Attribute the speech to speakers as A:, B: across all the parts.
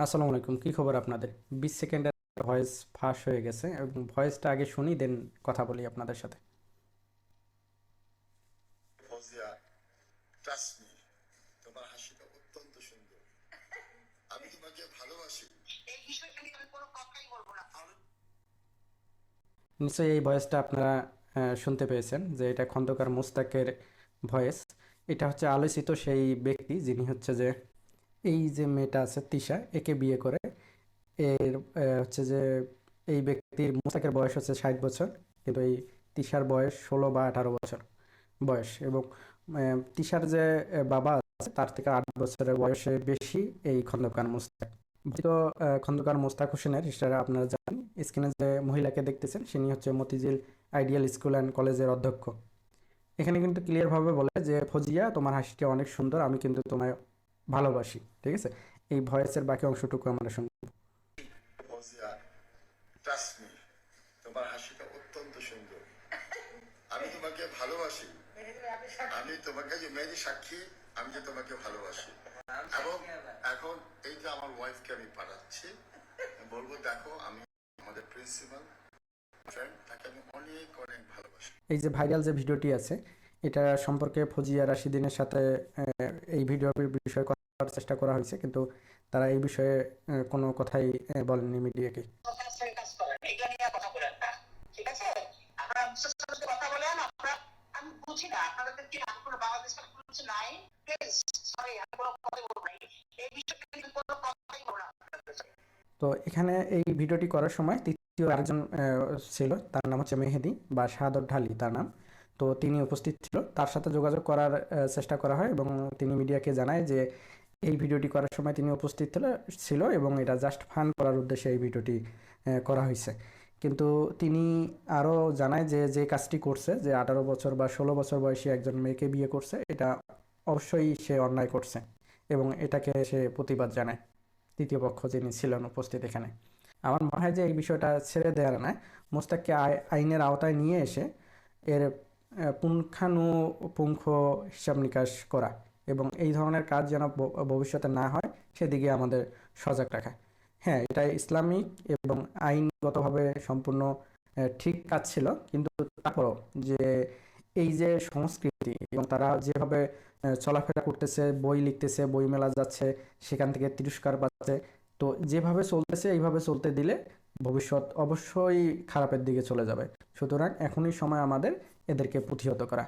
A: আসসালামু আলাইকুম কী খবর আপনাদের? বিশ সেকেন্ডের ভয়েস ফাঁস হয়ে গেছে এবং ভয়েসটা আগে শুনি দেন কথা বলি আপনাদের সাথে।
B: ফজিয়া ট্রাস্ট মি তোমার হাসিটা অত্যন্ত সুন্দর। আমি তোমাকে ভালোবাসি।
C: এই বিষয়টা নিয়ে আমি কোনো কথাই বলব না।
A: নিশ্চয়ই এই ভয়েসটা আপনারা আহ, শুনতে পেয়েছেন যে এটা খন্দকার মুস্তাকের ভয়েস। এটা হচ্ছে আলোচিত সেই ব্যক্তি যিনি হচ্ছে যে এই যে মেয়েটা আছে, তিশা, একে বিয়ে করে। এর হচ্ছে যে এই ব্যক্তির মুস্তাকের বয়স হচ্ছে ষাট বছর, কিন্তু এই তিশার বয়স ষোলো বা আঠারো বছর বয়স এবং তিশার যে বাবা আছে, তার থেকে আট বছরের বয়সে বেশি এই খন্দকার মুস্তাক। তো খন্দকার মোস্তাক হোসেনের হিসাবে আপনারা জানেন। স্ক্রিনে যে মহিলাকে দেখতেছেন তিনি হচ্ছে মতিঝিল আইডিয়াল স্কুল অ্যান্ড কলেজের অধ্যক্ষ। এখানে কিন্তু ক্লিয়ারভাবে বলে যে, ফজিয়া, তোমার হাসিটি অনেক সুন্দর, আমি কিন্তু তোমায় ভালোবাসি ঠিক আছে? এই ভয়েসের বাকি অংশটুকু আমরা শুনব
B: তোমার হাসিটা অত্যন্ত সুন্দর। আমি তোমাকে ভালোবাসি। আমি তোমাকে যে মেয়ের সাক্ষী আমি যে তোমাকে ভালোবাসি। এবং এখন এই যে আমার ওয়াইফকে আমি পাঠাচ্ছি। বলব দেখো আমি আমাদের প্রিন্সিপাল ফ্রেন্ড তাকে আমি অনেক অনেক ভালোবাসি।
A: এই যে ভাইরাল যে ভিডিওটি আছে এটা সম্পর্কে ফজিয়া রাশিদিনের সাথে এই ভিডিওর বিষয়ে কথা বলার চেষ্টা করা হয়েছে, কিন্তু তারা এই বিষয়ে কোনো কথাই বলেননি মিডিয়াকে। তো এখানে এই ভিডিওটি করার সময় তৃতীয় আরেকজন ছিল, তার নাম হচ্ছে মেহেদি বা সাদর ঢালি, তার নাম তো তিনি উপস্থিত ছিল। তার সাথে যোগাযোগ করার চেষ্টা করা হয় এবং তিনি মিডিয়াকে জানায় যে এই ভিডিওটি করার সময় তিনি উপস্থিত ছিল- এবং এটা জাস্ট ফান করার উদ্দেশ্যে এই ভিডিওটি করা হয়েছে। কিন্তু তিনি আরও জানায় যে যে কাজটি করছে, যে আঠারো বছর বা ষোলো বছর বয়সী একজন মেয়েকে বিয়ে করছে, এটা অবশ্যই সে অন্যায় করছে এবং এটাকে সে প্রতিবাদ জানায়। তৃতীয় পক্ষ যিনি ছিলেন উপস্থিত এখানে। আমার মনে হয় যে এই বিষয়টা ছেড়ে দেওয়ার নয় মোস্তাককে আই- আইনের আওতায় নিয়ে এসে এর পুঙ্খানুপুঙ্খ হিসাব নিকাশ করা এবং এই ধরনের কাজ যেন ভবিষ্যতে না হয়, সেদিকে আমাদের সজাগ রাখা। হ্যাঁ এটা ইসলামিক এবং আইনগতভাবে সম্পূর্ণ ঠিক কাজ ছিল, কিন্তু তারপরও যে এই যে সংস্কৃতি এবং তারা যেভাবে চলাফেরা করতেছে, বই লিখতেছে, বই মেলা যাচ্ছে, সেখান থেকে তিরস্কার পাচ্ছে, তো যেভাবে চলতেছে, এইভাবে চলতে দিলে ভবিষ্যৎ অবশ্যই খারাপের দিকে চলে যাবে। সুতরাং এখনই সময় আমাদের এদেরকে প্রতিহত করা।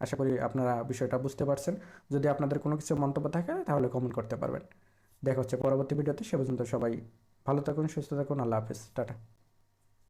A: আশা করি আপনারা বিষয়টা বুঝতে পারছেন। যদি আপনাদের কোনো কিছু মন্তব্য থাকে, তাহলে কমেন্ট করতে পারবেন। দেখা হচ্ছে পরবর্তী ভিডিওতে। সে পর্যন্ত সবাই ভালো থাকুন, সুস্থ থাকুন। আল্লাহ হাফেজ। টাটা।